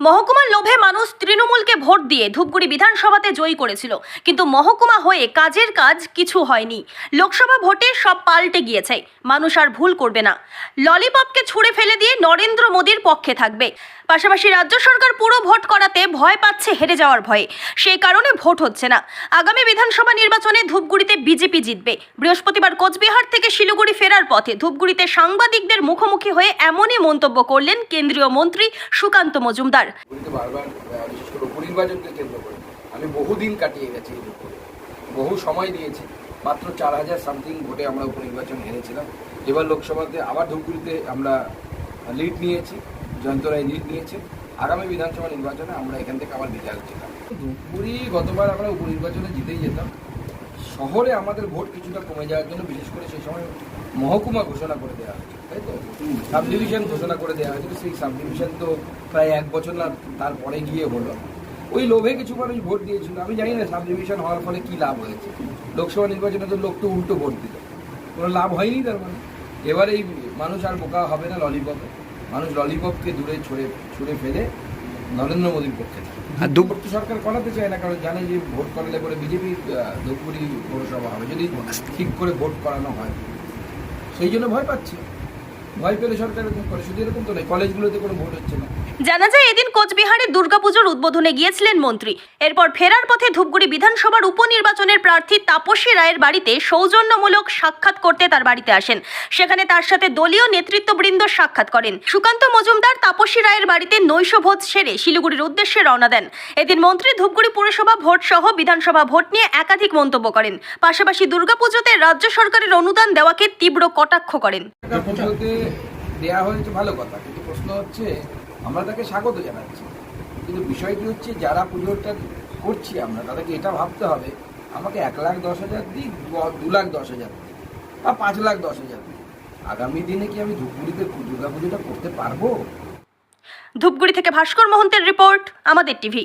মহকুমার লোভে মানুষ তৃণমূলকে ভোট দিয়ে ধূপগুড়ি বিধানসভাতে জয়ী করেছিল। কিন্তু মহকুমা হয়ে কাজের কাজ কিছু হয়নি। লোকসভা ভোটে সব পাল্টে গিয়েছে। মানুষ আর ভুল করবে না। ললিপপকে ছুঁড়ে ফেলে দিয়ে নরেন্দ্র মোদীর পক্ষে থাকবে। পাশাপাশি রাজ্য সরকার পুরো ভোট করাতে ভয় পাচ্ছে হেরে যাওয়ার ভয়ে। সেই কারণে ভোট হচ্ছে না। আগামী বিধানসভা নির্বাচনে ধূপগুড়িতে বিজেপি জিতবে। বৃহস্পতিবার কোচবিহার থেকে শিলিগুড়ি ফেরার পথে ধূপগুড়িতে সাংবাদিকদের মুখোমুখি হয়ে এমনই মন্তব্য করলেন কেন্দ্রীয় মন্ত্রী সুকান্ত মজুমদার। বারবার। আমি বহুদিন কাটিয়ে গেছি বহু সময় দিয়েছি। মাত্র চার হাজার সামথিং ভোটে আমরা উপনির্বাচন হেরেছিলাম। এবার লোকসভাতে আবার ধূপগুড়িতে আমরা লিড নিয়েছি জয়ন্ত রায় লিড নিয়েছে। আগামী বিধানসভা নির্বাচনে আমরা এখান থেকে আবার বিজয় যেতাম ধূপগুড়ি গতবার আমরা উপনির্বাচনে জিতেই যেতাম। শহরে আমাদের ভোট কিছুটা কমে যাওয়ার জন্য, বিশেষ করে সেই সময় মহকুমা ঘোষণা করে দেওয়া হয়েছিল তাই তো? সাব ঘোষণা করে দেওয়া হয়েছিল সেই সাব ডিভিশন তো প্রায় এক বছর না, তারপরে গিয়ে হলো। ওই লোভে কিছু মানুষ ভোট দিয়েছিল, আমি জানি না সাব ডিভিশন হওয়ার ফলে কি লাভ হয়েছে। লোকসভা নির্বাচনে তো লোক তো উল্টো ভোট দিল, কোনো লাভ হয়নি তার মানে। এবার এই মানুষ আর বোকা হবে না ললিপপে। মানুষ ললিপপকে দূরে ছুঁড়ে ছুঁড়ে ফেলে নরেন্দ্র মোদীর পক্ষে। আর দু- সরকার করাতে চায় না কারণ জানে যে ভোট করালে পরে বিজেপি ধূপগুড়ি পৌরসভা হবে যদি ঠিক করে ভোট করানো হয় সেই জন্য ভয় পাচ্ছে ভয় পেলে সরকার এরকম করে শুধু এরকম তো নয় কলেজগুলোতে কোনো ভোট হচ্ছে না। জানা যায় এদিন কোচবিহারে দুর্গাপুজোর উদ্বোধনে গিয়েছিলেন মন্ত্রী। এরপর ফেরার পথে ধূপগুড়ি বিধানসভার উপনির্বাচনের প্রার্থী তাপসী রায়ের বাড়িতে সৌজন্যমূলক সাক্ষাৎ করতে তার বাড়িতে আসেন। সেখানে তার সাথে দলীয় নেতৃত্ববৃন্দ সাক্ষাৎ করেন। সুকান্ত মজুমদার তাপসী রায়ের বাড়িতে নৈশভোজ সেরে শিলিগুড়ির উদ্দেশ্যে রওনা দেন। এদিন মন্ত্রী ধূপগুড়ি পুরসভা ভোট সহ বিধানসভা ভোট নিয়ে একাধিক মন্তব্য করেন। পাশাপাশি দুর্গাপুজোতে রাজ্য সরকারের অনুদান দেওয়াকে তীব্র কটাক্ষ করেন। দেওয়া হয়েছে ভালো কথা, কিন্তু প্রশ্ন হচ্ছে, আমরা তাকে স্বাগত জানাচ্ছি। কিন্তু বিষয়টি হচ্ছে, যারা পুজোটা করছি আমরা, তাদেরকে এটা ভাবতে হবে, আমাকে এক লাখ দশ হাজার দিই দু লাখ দশ হাজার দিই বা পাঁচ লাখ দশ হাজার দিই আগামী দিনে কি আমি ধূপগুড়িতে দুর্গা পুজোটা করতে পারব? ধূপগুড়ি থেকে ভাস্কর মহন্তের রিপোর্ট, আমাদের টিভি।